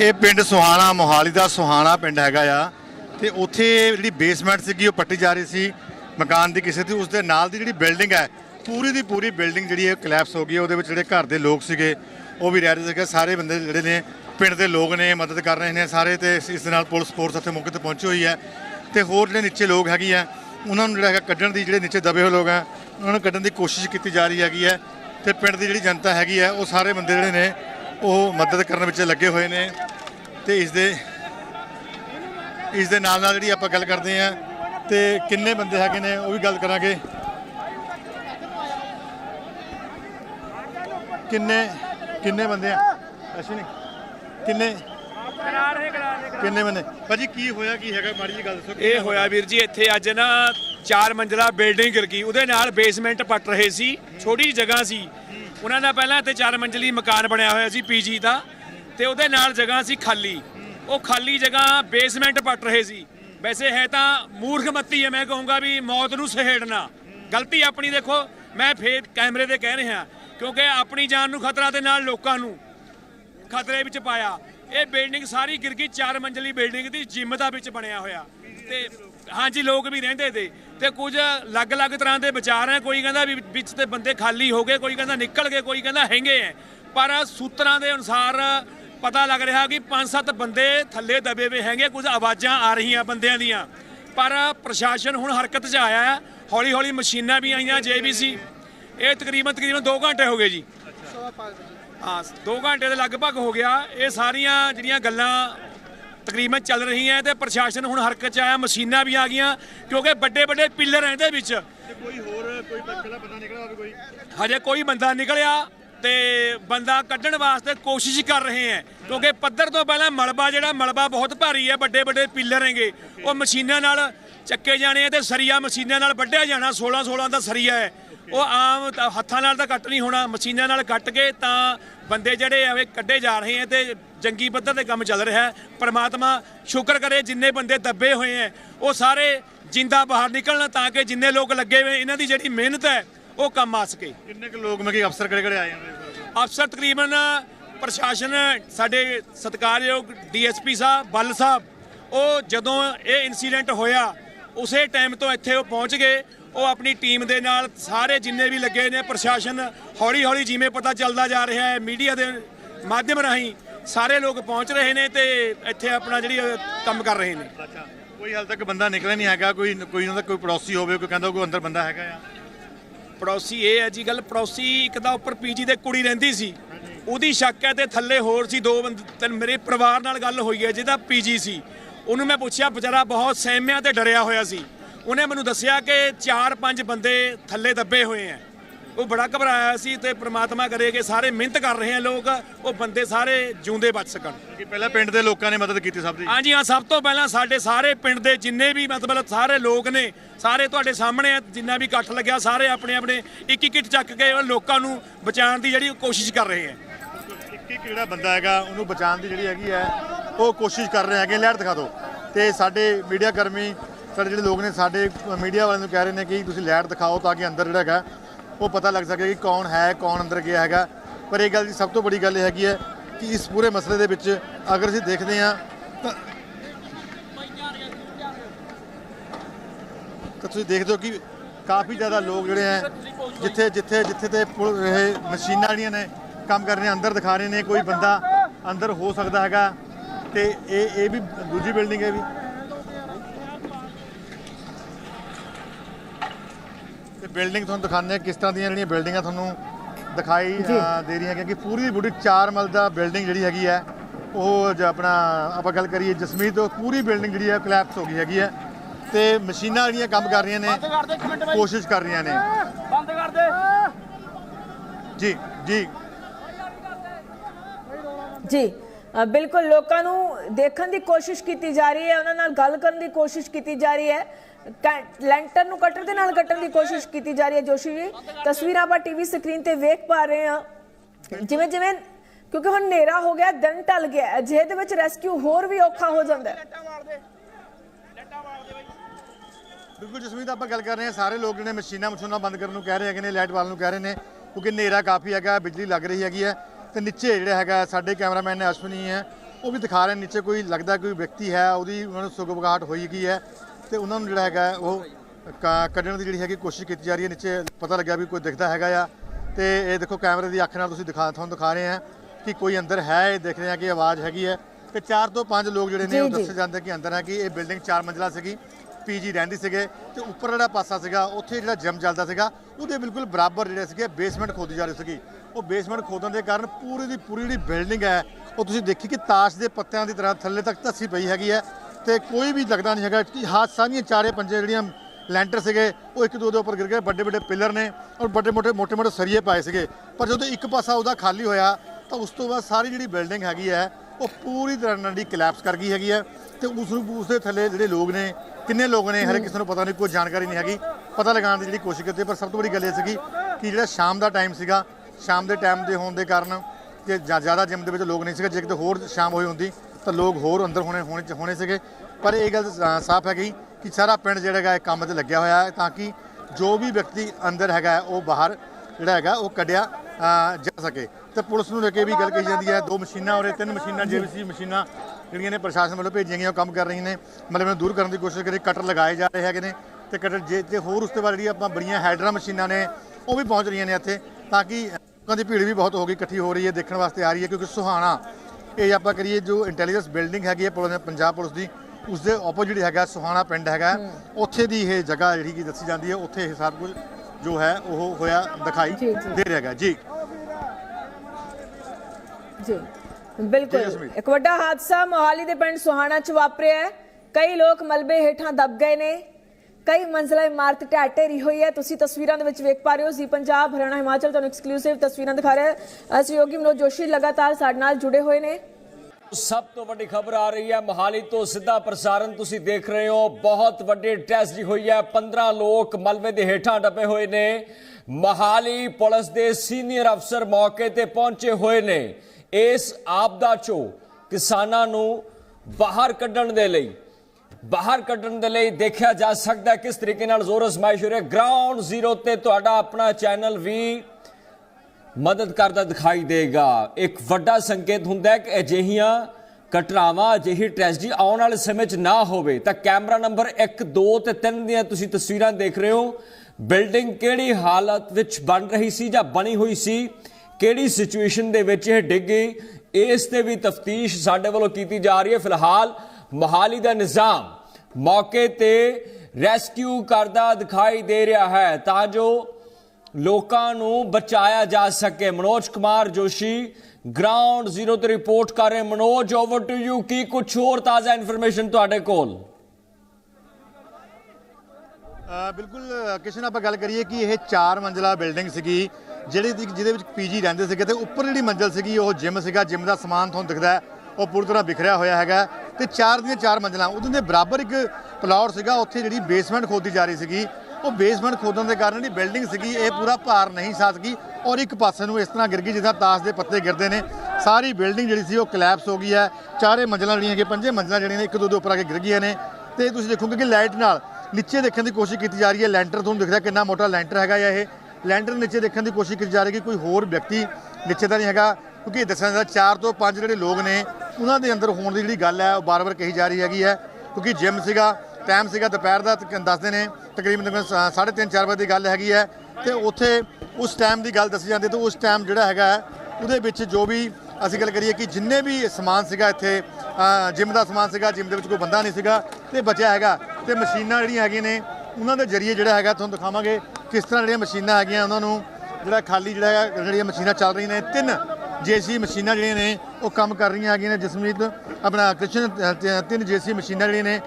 ਇਹ ਪਿੰਡ ਸੁਹਾਣਾ, ਮੋਹਾਲੀ ਦਾ ਸੁਹਾਣਾ ਪਿੰਡ ਹੈਗਾ ਆ ਤੇ ਉੱਥੇ ਜਿਹੜੀ ਬੇਸਮੈਂਟ ਸੀਗੀ, ਉਹ ਪੱਟੀ ਜਾ ਰਹੀ ਸੀ, ਮਕਾਨ ਦੀ ਕਿਸੇ ਦੀ, ਉਸ ਦੇ ਨਾਲ ਦੀ ਜਿਹੜੀ ਬਿਲਡਿੰਗ ਹੈ, ਪੂਰੀ ਦੀ ਪੂਰੀ ਬਿਲਡਿੰਗ ਜਿਹੜੀ ਹੈ ਕਲੈਪਸ ਹੋ ਗਈ ਉਹਦੇ ਵਿੱਚ ਜਿਹੜੇ ਘਰ ਦੇ ਲੋਕ ਸੀਗੇ, ਉਹ ਵੀ ਰਹਿ ਰਹੇ ਸੀਗੇ। ਸਾਰੇ ਬੰਦੇ ਜਿਹੜੇ ਨੇ, ਪਿੰਡ ਦੇ ਲੋਕ ਨੇ, ਮਦਦ ਕਰ ਰਹੇ ਨੇ ਸਾਰੇ ਤੇ ਇਸ ਦੇ ਨਾਲ ਪੁਲਿਸ ਫੋਰਸ ਉੱਥੇ ਮੌਕੇ ਤੇ ਪਹੁੰਚੀ ਹੋਈ ਹੈ। ਤੇ ਹੋਰ ਜਿਹੜੇ ਨੀਚੇ ਲੋਕ ਹੈਗੇ ਆ, ਉਹਨਾਂ ਨੂੰ ਜਿਹੜਾ ਹੈਗਾ, ਕੱਢਣ ਦੀ ਜਿਹੜੇ ਨੀਚੇ ਦਬੇ ਹੋਏ ਲੋਕ ਆ, ਉਹਨਾਂ ਨੂੰ ਕੱਢਣ ਦੀ ਕੋਸ਼ਿਸ਼ ਕੀਤੀ ਜਾ ਰਹੀ ਹੈਗੀ ਹੈ। ਤੇ ਪਿੰਡ ਦੀ ਜਿਹੜੀ ਜਨਤਾ ਹੈਗੀ ਹੈ, ਉਹ ਸਾਰੇ ਬੰਦੇ ਜਿਹੜੇ ਨੇ ਉਹ ਮਦਦ ਕਰਨ ਵਿੱਚ ਲੱਗੇ ਹੋਏ ਨੇ ਤੇ ਇਸ ਦੇ ਇਸ ਦੇ ਨਾਲ ਨਾਲ ਜਿਹੜੀ ਆਪਾਂ ਗੱਲ ਕਰਦੇ ਆ ਤੇ ਕਿੰਨੇ ਬੰਦੇ ਹੈਗੇ ਨੇ ਉਹ ਵੀ ਗੱਲ ਕਰਾਂਗੇ। ਕਿੰਨੇ ਕਿੰਨੇ ਬੰਦੇ ਆ? ਅਸ਼ਵਨੀ ਕਿੰਨੇ? ਕਿੰਨੇ ਬੰਦੇ? ਭਾਜੀ ਕੀ ਹੋਇਆ ਕੀ ਹੈਗਾ? ਮਾੜੀ ਜੀ ਗੱਲ ਦੱਸੋ ਇਹ ਹੋਇਆ ਵੀਰ ਜੀ ਇੱਥੇ ਅੱਜ ਨਾ ਚਾਰ ਮੰਜ਼ਲਾ ਬਿਲਡਿੰਗ ਗਿਰ ਗਈ। ਉਹਦੇ ਨਾਲ ਬੇਸਮੈਂਟ ਪੱਟ ਰਹੇ ਸੀ ਛੋਟੀ ਜਿਹੀ ਜਗ੍ਹਾ ਸੀ। ਉਹਨਾਂ ਦਾ ਪਹਿਲਾਂ ਇੱਥੇ ਚਾਰ ਮੰਜ਼ਲੀ ਮਕਾਨ ਬਣਿਆ ਹੋਇਆ ਸੀ ਪੀਜੀ ਦਾ ਤੇ ਉਹਦੇ ਨਾਲ ਜਗ੍ਹਾ ਸੀ ਖਾਲੀ। ਉਹ ਖਾਲੀ ਜਗ੍ਹਾ ਬੇਸਮੈਂਟ ਪੱਟ ਰਹੇ ਸੀ। ਵੈਸੇ ਹੈ ਤਾਂ ਮੂਰਖਮਤੀ ਹੈ, ਮੈਂ ਕਹੂੰਗਾ ਵੀ ਮੌਤ ਨੂੰ ਸਹੇੜਨਾ। ਗਲਤੀ ਆਪਣੀ ਦੇਖੋ, ਮੈਂ ਫੇਰ ਕੈਮਰੇ ਤੇ ਕਹਿ ਰਿਹਾ, ਕਿਉਂਕਿ ਆਪਣੀ ਜਾਨ ਨੂੰ ਖਤਰਾ ਦੇ ਨਾਲ ਲੋਕਾਂ ਨੂੰ ਖਤਰੇ ਵਿੱਚ ਪਾਇਆ। ਇਹ ਬਿਲਡਿੰਗ ਸਾਰੀ ਗਿਰ ਗਈ, ਚਾਰ ਮੰਜ਼ਲੀ ਬਿਲਡਿੰਗ ਦੀ ਜਿੰਮ ਦਾ ਵਿੱਚ ਬਣਿਆ ਹੋਇਆ। ਤੇ ਹਾਂਜੀ, ਲੋਕ ਵੀ ਰਹਿੰਦੇ ਤੇ। ਤੇ ਕੁਝ ਅਲੱਗ-ਅਲੱਗ ਤਰ੍ਹਾਂ ਦੇ ਵਿਚਾਰ ਹੈ। ਕੋਈ ਕਹਿੰਦਾ ਵੀ ਵਿੱਚ ਤੇ ਬੰਦੇ ਖਾਲੀ ਹੋ ਗਏ ਕੋਈ ਕਹਿੰਦਾ ਨਿਕਲ ਗਏ ਕੋਈ ਕਹਿੰਦਾ ਹੈਗੇ ਹੈ ਪਰ ਸੂਤਰਾਂ ਦੇ ਅਨੁਸਾਰ ਪਤਾ ਲੱਗ ਰਿਹਾ ਕਿ ਪੰਜ ਸੱਤ ਬੰਦੇ ਥੱਲੇ ਦਬੇ ਹੋਏ ਹੈਗੇ ਕੁਝ ਆਵਾਜ਼ਾਂ ਆ ਰਹੀਆਂ ਬੰਦਿਆਂ ਦੀਆਂ। ਪਰ ਪ੍ਰਸ਼ਾਸਨ ਹੁਣ ਹਰਕਤ 'ਚ ਆਇਆ ਹੈ। ਹੌਲੀ ਹੌਲੀ ਮਸ਼ੀਨਾਂ ਵੀ ਆਈਆਂ ਜੇਬੀਸੀ ਇਹ ਤਕਰੀਬਨ ਤਕਰੀਬਨ 2 ਘੰਟੇ ਹੋ ਗਏ ਜੀ। ਹਾਂ 2 ਘੰਟੇ ਦੇ ਲਗਭਗ ਹੋ ਗਿਆ। ਇਹ ਸਾਰੀਆਂ ਜਿਹੜੀਆਂ ਗੱਲਾਂ ਤਕਰੀਬਨ ਚੱਲ ਰਹੀਆਂ ਤੇ ਪ੍ਰਸ਼ਾਸਨ ਹੁਣ ਹਰਕਤ 'ਚ ਆਇਆ ਮਸ਼ੀਨਾਂ ਵੀ ਆ ਗਈਆਂ ਕਿਉਂਕਿ ਵੱਡੇ ਵੱਡੇ ਪਿੱਲਰ ਆ ਇਹਦੇ ਵਿੱਚ। ਕੋਈ ਹੋਰ ਕੋਈ ਪਹਿਲਾਂ ਪਤਾ ਨਿਕਲਿਆ ਹੋਵੇ ਕੋਈ? ਹਜੇ ਕੋਈ ਬੰਦਾ ਨਿਕਲਿਆ ਤੇ ਬੰਦਾ ਕੱਢਣ ਵਾਸਤੇ ਕੋਸ਼ਿਸ਼ ਕਰ ਰਹੇ ਹੈ ਕਿਉਂਕਿ ਪੱਧਰ ਤੋਂ ਪਹਿਲਾਂ ਮਲਬਾ ਜਿਹੜਾ ਮਲਬਾ ਬਹੁਤ ਭਾਰੀ ਹੈ ਵੱਡੇ ਵੱਡੇ ਪਿੱਲਰ ਹੈਗੇ ਉਹ ਮਸ਼ੀਨਾਂ ਨਾਲ ਚੱਕੇ ਜਾਣੇ ਆ ਤੇ ਸਰੀਆ ਮਸ਼ੀਨਾਂ ਨਾਲ ਵੱਢਿਆ ਜਾਣਾ 16 16 ਦਾ ਸਰੀਆ ਹੈ। ਉਹ ਆਮ ਹੱਥਾਂ ਨਾਲ ਤਾਂ ਕੱਟ ਨਹੀਂ ਹੋਣਾ ਮਸ਼ੀਨਾਂ ਨਾਲ ਕੱਟ ਕੇ ਤਾਂ ਬੰਦੇ ਜਿਹੜੇ ਆਵੇ ਕੱਢੇ ਜਾ ਰਹੇ ਹੈ ਤੇ ਜੰਗੀ ਪੱਧਰ ਤੇ ਕੰਮ ਚੱਲ ਰਿਹਾ ਹੈ। ਪ੍ਰਮਾਤਮਾ ਸ਼ੁਕਰ ਕਰੇ ਜਿੰਨੇ ਬੰਦੇ ਦੱਬੇ ਹੋਏ ਹੈ ਉਹ ਸਾਰੇ ਜਿੰਦਾ ਬਾਹਰ ਨਿਕਲਣ ਤਾਂ ਕਿ ਜਿੰਨੇ ਲੋਕ ਲੱਗੇ ਹੋਏ ਇਹਨਾਂ ਦੀ ਜਿਹੜੀ ਮਿਹਨਤ ਹੈ ਉਹ ਕੰਮ ਆ ਸਕੇ। ਕਿੰਨੇ ਕੁ ਲੋਕ ਮੈਂ ਕਿ ਅਫਸਰ ਕਿਹੜੇ ਕਿਹੜੇ ਆਏ ਨੇ ਅਫਸਰ ਤਕਰੀਬਨ ਪ੍ਰਸ਼ਾਸਨ ਸਾਡੇ ਸਤਿਕਾਰਯੋਗ ਡੀਐਸਪੀ ਸਾਹਿਬ ਬੱਲ ਸਾਹਿਬ ਉਹ ਜਦੋਂ ਇਹ ਇਨਸੀਡੈਂਟ ਹੋਇਆ ਉਸੇ ਟਾਈਮ ਤੋਂ ਇੱਥੇ ਉਹ ਪਹੁੰਚ ਗਏ। ਉਹ ਆਪਣੀ ਟੀਮ ਦੇ ਨਾਲ ਸਾਰੇ ਜਿੰਨੇ ਵੀ ਲੱਗੇ ਨੇ ਪ੍ਰਸ਼ਾਸਨ ਹੌਲੀ ਹੌਲੀ ਜਿਵੇਂ ਪਤਾ ਚੱਲਦਾ ਜਾ ਰਿਹਾ ਹੈ ਮੀਡੀਆ ਦੇ ਮਾਧਿਅਮ ਰਾਹੀਂ ਸਾਰੇ ਲੋਕ ਪਹੁੰਚ ਰਹੇ ਨੇ ਤੇ ਇੱਥੇ ਆਪਣਾ ਜਿਹੜੀ ਕੰਮ ਕਰ ਰਹੇ ਨੇ। ਕੋਈ ਹਾਲ ਤੱਕ ਬੰਦਾ ਨਿਕਲਿਆ ਨਹੀਂ ਹੈਗਾ ਕੋਈ ਕੋਈ ਦਾ ਕੋਈ ਪੜੋਸੀ ਹੋਵੇ ਕੋਈ ਕਹਿੰਦਾ ਕੋਈ ਅੰਦਰ ਬੰਦਾ ਹੈਗਾ ਆ? ਪੜੋਸੀ ਇਹ ਹੈ ਜੀ ਗੱਲ ਪੜੋਸੀ ਇੱਕ ਤਾਂ ਉੱਪਰ ਪੀਜੀ ਦੇ ਕੁੜੀ ਰਹਿੰਦੀ ਸੀ। ਉਹਦੀ ਸ਼ੱਕ ਹੈ ਤੇ ਥੱਲੇ ਹੋਰ ਸੀ ਦੋ ਬੰਦੇ ਤਿੰਨ ਮੇਰੇ ਪਰਿਵਾਰ ਨਾਲ ਗੱਲ ਹੋਈ ਹੈ ਜਿਹਦਾ ਪੀਜੀ ਸੀ। ਉਹਨੂੰ ਮੈਂ ਪੁੱਛਿਆ ਵਿਚਾਰਾ ਬਹੁਤ ਸਹਿਮਿਆ ਤੇ ਡਰਿਆ ਹੋਇਆ ਸੀ। ਉਹਨੇ ਮੈਨੂੰ ਦੱਸਿਆ ਕਿ 4-5 ਬੰਦੇ ਥੱਲੇ ਦੱਬੇ ਹੋਏ ਆ ਉਹ ਬੜਾ ਘਬਰਾਇਆ ਸੀ ਤੇ ਪ੍ਰਮਾਤਮਾ ਕਰੇ ਕਿ ਸਾਰੇ ਮਿਹਨਤ ਕਰ ਰਹੇ ਆ ਲੋਕ ਉਹ ਬੰਦੇ ਸਾਰੇ ਜਿਉਂਦੇ ਬਚ ਸਕਣ। ਕਿ ਪਹਿਲਾਂ ਪਿੰਡ ਦੇ ਲੋਕਾਂ ਨੇ ਮਦਦ ਕੀਤੀ ਸਭ ਦੀ? ਹਾਂਜੀ ਹਾਂ ਸਭ ਤੋਂ ਪਹਿਲਾਂ ਸਾਡੇ ਸਾਰੇ ਪਿੰਡ ਦੇ ਜਿੰਨੇ ਵੀ ਮਤਲਬ ਸਾਰੇ ਲੋਕ ਨੇ ਸਾਰੇ ਤੁਹਾਡੇ ਸਾਹਮਣੇ ਆ, ਜਿੰਨਾ ਵੀ ਇਕੱਠ ਲੱਗਿਆ ਸਾਰੇ ਆਪਣੇ ਆਪਣੇ ਇੱਕ ਇੱਕ ਇੱਟ ਚੱਕ ਕੇ ਲੋਕਾਂ ਨੂੰ ਬਚਾਉਣ ਦੀ ਜਿਹੜੀ ਕੋਸ਼ਿਸ਼ ਕਰ ਰਹੇ ਆ ਇੱਕ ਇੱਕ ਜਿਹੜਾ ਬੰਦਾ ਹੈਗਾ ਉਹਨੂੰ ਬਚਾਉਣ ਦੀ ਜਿਹੜੀ ਹੈਗੀ ਹੈ ਉਹ ਕੋਸ਼ਿਸ਼ ਕਰ ਰਹੇ ਹੈਗੇ, ਲਹਿਰ ਦਿਖਾ ਦਿਓ। ਤੇ ਸਾਡੇ ਮੀਡੀਆ ਕਰਮੀ, ਸਾਡੇ ਜਿਹੜੇ ਲੋਕ ਨੇ, ਸਾਡੇ ਮੀਡੀਆ ਵਾਲਿਆਂ ਨੂੰ ਕਹਿ ਰਹੇ ਨੇ ਕਿ ਤੁਸੀਂ ਲਹਿਰ ਦਿਖਾਓ ਤਾਂ ਕਿ ਅੰਦਰ ਜਿਹੜਾ ਹੈਗਾ, ਉਹ ਪਤਾ ਲੱਗ ਸਕੇ ਕਿ ਕੌਣ ਹੈ, ਕੌਣ ਅੰਦਰ ਗਿਆ ਹੈਗਾ। ਪਰ ਇਹ ਗੱਲ ਦੀ ਸਭ ਤੋਂ ਬੜੀ ਗੱਲ ਇਹ ਹੈਗੀ ਹੈ ਕਿ ਇਸ ਪੂਰੇ ਮਸਲੇ ਦੇ ਵਿੱਚ ਅਗਰ ਅਸੀਂ ਦੇਖਦੇ ਹਾਂ ਤਾਂ ਤੁਸੀਂ ਦੇਖਦੇ ਹੋ ਕਿ ਕਾਫੀ ਜ਼ਿਆਦਾ ਲੋਕ ਜਿਹੜੇ ਹੈ, ਜਿੱਥੇ ਜਿੱਥੇ ਜਿੱਥੇ ਤੇ ਪੁਲ- ਇਹ ਮਸ਼ੀਨਾਂ ਜਿਹੜੀਆਂ ਨੇ, ਕੰਮ ਕਰ ਰਹੇ ਅੰਦਰ ਦਿਖਾ ਰਹੇ ਨੇ, ਕੋਈ ਬੰਦਾ ਅੰਦਰ ਹੋ ਸਕਦਾ ਹੈਗਾ। ਤੇ ਇਹ ਇਹ ਵੀ ਦੂਜੀ ਬਿਲਡਿੰਗ ਹੈ ਵੀ। ਤੇ ਬਿਲਡਿੰਗ ਤੁਹਾਨੂੰ ਦਿਖਾਉਂਦੇ ਹਾਂ ਕਿਸ ਤਰ੍ਹਾਂ ਦੀਆਂ ਜਿਹੜੀਆਂ ਬਿਲਡਿੰਗਾਂ ਤੁਹਾਨੂੰ ਦਿਖਾਈ ਦੇ ਰਹੀਆਂ ਕਿ ਪੂਰੀ ਚਾਰ ਮਲ ਦਾ ਬਿਲਡਿੰਗ ਜਿਹੜੀ ਹੈਗੀ ਹੈ ਉਹ ਜ ਆਪਣਾ ਆਪਾਂ ਗੱਲ ਕਰੀਏ ਜਸਮੀਤ ਉਹ ਪੂਰੀ ਬਿਲਡਿੰਗ ਜਿਹੜੀ ਹੈ ਕੋਲੈਪਸ ਹੋ ਗਈ ਹੈਗੀ ਹੈ। ਤੇ ਮਸ਼ੀਨਾਂ ਜਿਹੜੀਆਂ ਕੰਮ ਕਰ ਰਹੀਆਂ ਨੇ ਕੋਸ਼ਿਸ਼ ਕਰ ਰਹੀਆਂ ਨੇ। ਬੰਦ ਕਰ ਦੇ। ਜੀ। ਜੀ। ਬਿਲਕੁਲ ਲੋਕਾਂ ਨੂੰ ਦੇਖਣ ਦੀ ਕੋਸ਼ਿਸ਼ ਕੀਤੀ ਜਾ ਰਹੀ ਹੈ ਉਹਨਾਂ ਨਾਲ ਗੱਲ ਕਰਨ ਦੀ ਕੋਸ਼ਿਸ਼ ਕੀਤੀ ਜਾ ਰਹੀ ਹੈ। ਲੈਂਟਰ ਨੂੰ ਕਟਰ ਦੇ ਨਾਲ ਕੱਟਣ ਦੀ ਕੋਸ਼ਿਸ਼ ਕੀਤੀ ਜਾ ਰਹੀ ਹੈ ਜੋਸ਼ੀ ਜੀ। ਤਸਵੀਰਾਂ ਆਪਾਂ ਟੀਵੀ ਸਕਰੀਨ ਤੇ ਵੇਖ ਪਾ ਰਹੇ ਹਾਂ। ਜਿਵੇਂ ਜਿਵੇਂ ਕਿਉਂਕਿ ਹੁਣ ਹਨੇਰਾ ਹੋ ਗਿਆ ਦਿਨ ਢਲ ਗਿਆ ਅਜਿਹੇ ਦੇ ਵਿੱਚ ਰੈਸਕਿਊ ਹੋਰ ਵੀ ਔਖਾ ਹੋ ਜਾਂਦਾ ਹੈ। ਬਿਲਕੁਲ ਜਸਮੀਤ ਆਪਾਂ ਗੱਲ ਕਰ ਰਹੇ ਹਾਂ। ਸਾਰੇ ਲੋਕ ਜਿਹੜੇ ਮਸ਼ੀਨਾਂ ਮਸ਼ੀਨਾਂ ਬੰਦ ਕਰਨ ਨੂੰ ਕਹਿ ਰਹੇ ਹੈਗੇ ਨੇ ਲਾਈਟ ਵਾਲ ਨੂੰ ਕਹਿ ਰਹੇ ਨੇ ਕਿਉਂਕਿ ਹਨੇਰਾ ਕਾਫੀ ਹੈਗਾ ਬਿਜਲੀ ਲੱਗ ਰਹੀ ਹੈਗੀ ਹੈ। ਤੇ ਨੀਚੇ ਜਿਹੜਾ ਹੈਗਾ ਸਾਡੇ ਕੈਮਰਾਮੈਨ ਨੇ ਅਸ਼ਵਨੀ ਹੈ ਉਹ ਵੀ ਦਿਖਾ ਰਹੇ ਨੀਚੇ ਕੋਈ ਲੱਗਦਾ ਕੋਈ ਵਿਅਕਤੀ ਹੈ ਉਹਦੀ ਉਹਨਾਂ ਨੂੰ ਸੁਗਬਗਾਹਟ ਹੋਈ ਗਈ ਹੈ ਤੇ ਉਹਨਾਂ ਨੂੰ ਜਿਹੜਾ ਹੈਗਾ ਉਹ ਕ- ਕੱਢਣ ਦੀ ਜਿਹੜੀ ਹੈਗੀ ਕੋਸ਼ਿਸ਼ ਕੀਤੀ ਜਾ ਰਹੀ ਹੈ ਨੀਚੇ ਪਤਾ ਲੱਗਿਆ ਵੀ ਕੋਈ ਦਿਖਦਾ ਹੈਗਾ ਆ। ਤੇ ਇਹ ਦੇਖੋ ਕੈਮਰੇ ਦੀ ਅੱਖ ਨਾਲ ਤੁਸੀਂ ਦਿਖਾ ਤੁਹਾਨੂੰ ਦਿਖਾ ਰਹੇ ਆ ਕਿ ਕੋਈ ਅੰਦਰ ਹੈ ਇਹ ਦੇਖ ਰਹੇ ਆ ਕਿ ਆਵਾਜ਼ ਹੈਗੀ ਹੈ। ਤੇ 4 ਤੋਂ 5 ਲੋਕ ਜਿਹੜੇ ਨੇ ਉਹ। ਦੱਸੇ ਜਾਂਦੇ ਕਿ ਅੰਦਰ ਹੈ ਕਿ ਇਹ ਬਿਲਡਿੰਗ 4 ਮੰਜ਼ਲਾ ਸੀਗੀ ਪੀਜੀ ਰਹਿੰਦੀ ਸੀਗੇ ਤੇ ਉੱਪਰ ਜਿਹੜਾ ਪਾਸਾ ਸੀਗਾ ਉੱਥੇ ਜਿਹੜਾ ਜਿਮ ਚੱਲਦਾ ਸੀਗਾ ਉਹਦੇ ਬਿਲਕੁਲ ਬਰਾਬਰ ਜਿਹੜੇ ਸੀਗੇ ਬੇਸਮੈਂਟ ਖੋਦੀ ਜਾ ਰਹੀ ਸੀਗੀ। ਉਹ ਬੇਸਮੈਂਟ ਖੋਦਣ ਦੇ ਕਾਰਨ ਪੂਰੀ ਦੀ ਪੂਰੀ ਜਿਹੜੀ ਬਿਲਡਿੰਗ ਹੈ, ਉਹ ਤੁਸੀਂ ਦੇਖੀ ਕਿ ਤਾਸ਼ ਦੇ ਪੱਤਿਆਂ ਦੀ ਤਰ੍ਹਾਂ ਥੱਲੇ ਤੱਕ ਧੱਸੀ ਪਈ ਹੈਗੀ ਹੈ ਤੇ ਕੋਈ ਵੀ ਲੱਗਦਾ ਨਹੀਂ ਹੈਗਾ ਕਿ ਹਾਦਸਾ ਦੀਆਂ ਚਾਰੇ ਪੰਜੇ ਜਿਹੜੀਆਂ ਲੈਂਟਰ ਸੀਗੇ, ਉਹ ਇੱਕ ਦੋ ਦੇ ਉੱਪਰ ਗਿਰ ਗਏ, ਵੱਡੇ ਵੱਡੇ ਪਿਲਰ ਨੇ ਔਰ ਵੱਡੇ ਮੋਟੇ ਮੋਟੇ ਮੋਟੇ ਸਰੀਏ ਪਾਏ ਸੀਗੇ। ਪਰ ਜਦੋਂ ਇੱਕ ਪਾਸਾ ਉਹਦਾ ਖਾਲੀ ਹੋਇਆ, ਤਾਂ ਉਸ ਤੋਂ ਬਾਅਦ ਸਾਰੀ ਜਿਹੜੀ ਬਿਲਡਿੰਗ ਹੈਗੀ ਹੈ, ਉਹ ਪੂਰੀ ਤਰ੍ਹਾਂ ਨਾਲ ਦੀ ਕਲੈਪਸ ਕਰ ਗਈ ਹੈਗੀ ਹੈ ਤੇ ਉਸ ਨੂੰ ਉਸ ਦੇ ਥੱਲੇ ਜਿਹੜੇ ਲੋਕ ਨੇ, ਕਿੰਨੇ ਲੋਕ ਨੇ, ਹਰੇ ਕਿਸੇ ਨੂੰ ਪਤਾ ਨਹੀਂ, ਕੋਈ ਜਾਣਕਾਰੀ ਨਹੀਂ ਹੈਗੀ। ਪਤਾ ਲਗਾਉਣ ਦੀ ਜਿਹੜੀ ਕੋਸ਼ਿਸ਼ ਕੀਤੀ, ਪਰ ਸਭ ਤੋਂ ਵੱਡੀ ਗੱਲ ਇਹ ਸੀਗੀ ਕਿ ਜਿਹੜਾ ਸ਼ਾਮ ਦਾ ਟਾਈਮ ਸੀਗਾ ਸ਼ਾਮ ਦੇ ਟਾਈਮ ਦੇ ਹੋਣ ਦੇ ਕਾਰਨ ਕਿ ਜ਼ਿਆ- ਜ਼ਿਆਦਾ ਜਿਮ ਦੇ ਵਿੱਚ ਲੋਕ ਨਹੀਂ ਸੀਗੇ। ਜੇ ਕਿਤੇ ਹੋਰ ਸ਼ਾਮ ਹੋਈ ਹੁੰਦੀ ਤਾਂ ਲੋਕ ਹੋਰ ਅੰਦਰ ਹੋਣੇ ਹੋਣੇ ਹੋਣੇ ਸੀਗੇ। ਪਰ ਇਹ ਗੱਲ ਸਾਫ਼ ਹੈਗੀ ਕਿ ਸਾਰਾ ਪਿੰਡ ਜਿਹੜਾ ਹੈਗਾ ਇਹ ਕੰਮ ਤੇ ਲੱਗਿਆ ਹੋਇਆ ਹੈ ਤਾਂ ਕਿ ਜੋ ਵੀ ਵਿਅਕਤੀ ਅੰਦਰ ਹੈਗਾ ਉਹ ਬਾਹਰ ਜਿਹੜਾ ਹੈਗਾ ਉਹ ਕੱਢਿਆ ਜਾ ਸਕੇ। ਤੇ ਪੁਲਿਸ ਨੂੰ ਲੈ ਕੇ ਵੀ ਗੱਲ ਕਹੀ ਜਾਂਦੀ ਹੈ, ਦੋ ਮਸ਼ੀਨਾਂ ਔਰ ਇਹ ਤਿੰਨ ਮਸ਼ੀਨਾਂ ਜੀਵੀਸੀ ਮਸ਼ੀਨਾਂ ਜਿਹੜੀਆਂ ਨੇ ਪ੍ਰਸ਼ਾਸਨ ਵੱਲੋਂ ਭੇਜੀਆਂ ਗਈਆਂ, ਉਹ ਕੰਮ ਕਰ ਰਹੀਆਂ ਨੇ। ਮਤਲਬ ਇਹਨੂੰ ਦੂਰ ਕਰਨ ਦੀ ਕੋਸ਼ਿਸ਼ ਕਰੀ, ਕਟਰ ਲਗਾਏ ਜਾ ਰਹੇ ਹੈਗੇ ਨੇ ਤੇ ਕਟਰ ਜੇ ਤੇ ਹੋਰ ਉਸ ਤੋਂ ਬਾਅਦ ਜਿਹੜੀ ਆਪਾਂ ਬੜੀਆਂ ਹਾਈਡਰਾ ਮਸ਼ੀਨਾਂ ਨੇ, ਉਹ ਵੀ ਪਹੁੰਚ ਰਹੀਆਂ ਨੇ ਇੱਥੇ ਤਾਂ ਕਿ ਲੋਕਾਂ ਦੀ ਭੀੜ ਵੀ ਬਹੁਤ ਹੋ ਗਈ ਇਕੱਠੀ ਹੋ ਰਹੀ ਹੈ ਦੇਖਣ ਵਾਸਤੇ ਆ ਰਹੀ ਹੈ ਕਿਉਂਕਿ ਸੁਹਾਣਾ ਇਹ ਆਪਾਂ ਕਰੀਏ ਜੋ ਇੰਟੈਲੀਜੈਂਸ ਬਿਲਡਿੰਗ ਹੈਗੀ ਹੈ ਪੁਲਿਸ ਪੰਜਾਬ ਪੁਲਿਸ ਦੀ ਉਸ ਦੇ ਆਪੋਜ਼ਿਟ ਹੈਗਾ ਸੁਹਾਣਾ ਪਿੰਡ ਹੈਗਾ। ਉੱਥੇ ਦੀ ਇਹ ਜਗ੍ਹਾ ਜਿਹੜੀ ਕਿ ਦੱਸੀ ਜਾਂਦੀ ਹੈ ਉੱਥੇ ਇਹ ਸਭ ਕੁਝ ਜੋ ਹੈ ਉਹ ਹੋਇਆ ਦਿਖਾਈ। ਦੇ ਰਿਹਾ ਹੈਗਾ ਜੀ। ਜੀ ਬਿਲਕੁਲ। ਇੱਕ ਵੱਡਾ ਹਾਦਸਾ ਮੋਹਾਲੀ ਦੇ ਪਿੰਡ ਸੁਹਾਣਾ ਚ ਵਾਪਰਿਆ ਹੈ। ਕਈ ਲੋਕ ਮਲਬੇ ਹੇਠਾਂ ਦਬ ਗਏ ਨੇ। ਕਈ ਮੰਜ਼ਲਾ ਇਮਾਰਤ ਢਹਿ ਢੇਰੀ ਹੋਈ ਹੈ। ਤੁਸੀਂ ਤਸਵੀਰਾਂ ਦੇ ਵਿੱਚ ਵੇਖ ਪਾ ਰਹੇ ਹੋ। ਜੀ, ਪੰਜਾਬ, ਹਰਿਆਣਾ, ਹਿਮਾਚਲ ਤੁਹਾਨੂੰ ਐਕਸਕਲੂਸਿਵ ਤਸਵੀਰਾਂ ਦਿਖਾ ਰਿਹਾ ਹੈ। ਸਹਿਯੋਗੀ ਮਨੋਜ ਜੋਸ਼ੀ ਲਗਾਤਾਰ ਸਾਡੇ ਨਾਲ ਜੁੜੇ ਹੋਏ ਨੇ। ਸਭ ਤੋਂ ਵੱਡੀ ਖਬਰ ਆ ਰਹੀ ਹੈ। ਮਹਾਲੀ ਤੋਂ ਸਿੱਧਾ ਪ੍ਰਸਾਰਣ ਤੁਸੀਂ ਦੇਖ ਰਹੇ ਹੋ। ਬਹੁਤ ਵੱਡੀ ਟ੍ਰੈਜਡੀ ਹੋਈ ਹੈ। 15 ਲੋਕ ਮਲਬੇ ਦੇ ਹੇਠਾਂ ਡੱਬੇ ਹੋਏ ਨੇ। ਮਹਾਲੀ ਪੁਲਿਸ ਦੇ ਸੀਨੀਅਰ ਅਫਸਰ ਮੌਕੇ ਤੇ ਪਹੁੰਚੇ ਹੋਏ ਨੇ। ਇਸ ਆਪਦਾ ਚੋਂ ਕਿਸਾਨਾਂ ਨੂੰ ਬਾਹਰ ਕੱਢਣ ਦੇ ਲਈ ਬਾਹਰ ਕੱਢਣ ਦੇ ਲਈ ਦੇਖਿਆ ਜਾ ਸਕਦਾ ਹੈ। ਕਿਸ ਤਰੀਕੇ ਨਾਲ ਜ਼ੋਰ ਅਜ਼ਮਾਇਸ਼ ਹੋ ਰਿਹਾ ਗਰਾਊਂਡ ਜ਼ੀਰੋ ਤੇ ਤੁਹਾਡਾ ਆਪਣਾ ਚੈਨਲ ਵੀ ਮਦਦ ਕਰਦਾ ਦਿਖਾਈ ਦੇਗਾ। ਇੱਕ ਵੱਡਾ ਸੰਕੇਤ ਹੁੰਦਾ ਹੈ ਕਿ ਅਜਿਹੀਆਂ ਘਟਨਾਵਾਂ, ਅਜਿਹੀ ਟ੍ਰੈਜਡੀ ਆਉਣ ਵਾਲੇ ਸਮੇਂ 'ਚ ਨਾ ਹੋਵੇ। ਤਾਂ ਕੈਮਰਾ ਨੰਬਰ 1 2 ਤੇ 3 ਦੀਆਂ ਤੁਸੀਂ ਤਸਵੀਰਾਂ ਦੇਖ ਰਹੇ ਹੋ। ਬਿਲਡਿੰਗ ਕਿਹੜੀ ਹਾਲਤ ਵਿੱਚ ਬਣ ਰਹੀ ਸੀ ਜਾਂ ਬਣੀ ਹੋਈ ਸੀ? ਕਿਹੜੀ ਸਿਚੁਏਸ਼ਨ ਦੇ ਵਿੱਚ ਇਹ ਡਿੱਗ ਗਈ? ਇਸ ਤੇ ਵੀ ਤਫਤੀਸ਼ ਸਾਡੇ ਵੱਲੋਂ ਕੀਤੀ ਜਾ ਰਹੀ ਹੈ। ਫਿਲਹਾਲ ਮੋਹਾਲੀ ਦਾ ਨਿਜ਼ਾਮ ਮੌਕੇ ਤੇ ਰੈਸਕਿਊ ਕਰਦਾ ਦਿਖਾਈ ਦੇ ਰਿਹਾ ਹੈ ਤਾਂ ਜੋ ਲੋਕਾਂ ਨੂੰ ਬਚਾਇਆ ਜਾ ਸਕੇ। ਮਨੋਜ ਕੁਮਾਰ ਜੋਸ਼ੀ ਗਰਾਊਂਡ ਜ਼ੀਰੋ ਤੇ ਰਿਪੋਰਟ ਕਰ ਰਹੇ ਮਨੋਜ ਓਵਰ ਟੂ ਯੂ ਕੀ ਕੁਝ ਹੋਰ ਤਾਜ਼ਾ ਇਨਫੋਰਮੇਸ਼ਨ ਤੁਹਾਡੇ ਕੋਲ? ਬਿਲਕੁਲ ਅ, ਕਿਸੇ ਨਾਲ ਆਪਾਂ ਗੱਲ ਕਰੀਏ ਕਿ ਇਹ 4 ਮੰਜ਼ਲਾ ਬਿਲਡਿੰਗ ਸੀਗੀ ਜਿਹੜੀ ਜਿਹਦੇ ਵਿੱਚ ਪੀਜੀ ਰਹਿੰਦੇ ਸੀਗੇ ਤੇ ਉੱਪਰ ਜਿਹੜੀ ਮੰਜ਼ਲ ਸੀਗੀ ਉਹ ਜਿਮ ਸੀਗਾ ਜਿਮ ਦਾ ਸਮਾਨ ਤੁਹਾਨੂੰ ਦਿਖਦਾ ਉਹ ਪੂਰੀ ਤਰ੍ਹਾਂ ਬਿਖਰਿਆ ਹੋਇਆ ਹੈਗਾ। ਤੇ ਚਾਰ ਦੀਆਂ ਚਾਰ ਮੰਜ਼ਲਾਂ। ਉਹਦੇ ਦੇ ਬਰਾਬਰ ਇੱਕ ਪਲਾਟ ਸੀਗਾ, ਉੱਥੇ ਜਿਹੜੀ ਬੇਸਮੈਂਟ ਖੋਦੀ ਜਾ ਰਹੀ ਸੀਗੀ। ਉਹ ਬੇਸਮੈਂਟ ਖੋਦਣ ਦੇ ਕਾਰਨ ਜਿਹੜੀ ਬਿਲਡਿੰਗ ਸੀਗੀ, ਇਹ ਪੂਰਾ ਭਾਰ ਨਹੀਂ ਸਾ ਸਕੀ ਔਰ ਇੱਕ ਪਾਸੇ ਨੂੰ ਇਸ ਤਰ੍ਹਾਂ ਗਿਰ ਗਈ ਜਿੱਦਾਂ ਤਾਸ਼ ਦੇ ਪੱਤੇ ਗਿਰਦੇ ਨੇ। ਸਾਰੀ ਬਿਲਡਿੰਗ ਜਿਹੜੀ ਸੀ ਉਹ ਕਲੈਪਸ ਹੋ ਗਈ ਹੈ। ਚਾਰੇ ਮੰਜ਼ਲਾਂ ਜਿਹੜੀਆਂ ਹੈਗੀਆਂ, ਪੰਜੇ ਮੰਜ਼ਲਾਂ ਜਿਹੜੀਆਂ ਨੇ, ਇੱਕ ਦੋ ਦੇ ਉੱਪਰ ਆ ਕੇ ਗਿਰ ਗਈਆਂ ਨੇ। ਤੇ ਤੁਸੀਂ ਦੇਖੋਗੇ ਕਿ ਲਾਈਟ ਨਾਲ ਨੀਚੇ ਦੇਖਣ ਦੀ ਕੋਸ਼ਿਸ਼ ਕੀਤੀ ਜਾ ਰਹੀ ਹੈ। ਲੈਂਟਰ ਤੁਹਾਨੂੰ ਦਿਖਦਾ ਕਿੰਨਾ ਮੋਟਾ ਲੈਂਟਰ ਹੈਗਾ ਆ ਇਹ। ਲੈਂਟਰ ਨੀਚੇ ਦੇਖਣ ਦੀ ਕੋਸ਼ਿਸ਼ ਕੀਤੀ ਜਾ ਰਹੀ ਹੈ ਕਿ ਕੋਈ ਹੋਰ ਵਿਅਕਤੀ ਨੀਚੇ ਤਾਂ ਨਹੀਂ ਹੈਗਾ, ਕਿਉਂਕਿ ਇਹ ਦੱਸਿਆ ਜਾਂਦਾ ਚਾਰ ਤੋਂ ਪੰਜ ਜਿਹੜੇ ਲੋਕ ਨੇ ਉਹਨਾਂ ਦੇ ਅੰਦਰ ਹੋਣ ਦੀ ਜਿਹੜੀ ਗੱਲ ਹੈ, ਉਹ ਬਾਰ-ਬਾਰ ਕਹੀ ਜਾ ਰਹੀ ਹੈਗੀ ਹੈ, ਕਿਉਂਕਿ ਜਿਮ ਸੀਗਾ ਟਾਈਮ ਸੀਗਾ, ਦੁਪਹਿਰ ਦਾ ਦੱਸਦੇ ਨੇ, ਤਕਰੀਬਨ ਤਕਰੀਬਨ 3:30 4 ਵਜੇ ਦੀ ਗੱਲ ਹੈਗੀ ਹੈ। ਤੇ ਉੱਥੇ ਉਸ ਟਾਈਮ ਦੀ ਗੱਲ ਦੱਸੀ ਜਾਂਦੀ ਤੇ ਉਸ ਟਾਈਮ ਜਿਹੜਾ ਹੈਗਾ ਉਹਦੇ ਵਿੱਚ ਜੋ ਵੀ ਅਸੀਂ ਗੱਲ ਕਰੀਏ ਕਿ ਜਿੰਨੇ ਵੀ ਸਮਾਨ ਸੀਗਾ ਇੱਥੇ ਜਿਮ ਦਾ ਸਮਾਨ ਸੀਗਾ ਜਿਮ ਦੇ ਵਿੱਚ ਕੋਈ ਬੰਦਾ ਨਹੀਂ ਸੀਗਾ, ਤੇ ਬਚਿਆ ਹੈਗਾ। ਤੇ ਮਸ਼ੀਨਾਂ ਜਿਹੜੀਆਂ ਹੈਗੀਆਂ ਨੇ, ਉਹਨਾਂ ਦੇ ਜ਼ਰੀਏ ਜਿਹੜਾ ਹੈਗਾ, ਤੁਹਾਨੂੰ ਦਿਖਾਵਾਂਗੇ ਕਿਸ ਤਰ੍ਹਾਂ ਜਿਹੜੀਆਂ ਮਸ਼ੀਨਾਂ ਹੈਗੀਆਂ, ਉਹਨਾਂ ਨੂੰ ਜਿਹੜਾ ਖਾਲੀ ਜਿਹੜਾ ਹੈਗਾ, ਜਿਹੜੀਆਂ ਮਸ਼ੀਨਾਂ ਚੱਲ ਰਹੀਆਂ ਨੇ, ਤਿੰਨ ਜੇਸੀ ਮਸ਼ੀਨਾਂ ਜਿਹੜੀਆਂ ਨੇ ਉਹ ਕੰਮ ਕਰ ਰਹੀਆਂ ਹੈਗੀਆਂ ਨੇ ਜਸਮੀਤ ਆਪਣਾ ਕ੍ਰਿਸ਼ਨ ਅ, ਤ- ਤਿੰਨ ਜੇਸੀ ਮਸ਼ੀਨਾਂ ਜਿਹੜੀਆਂ ਨੇ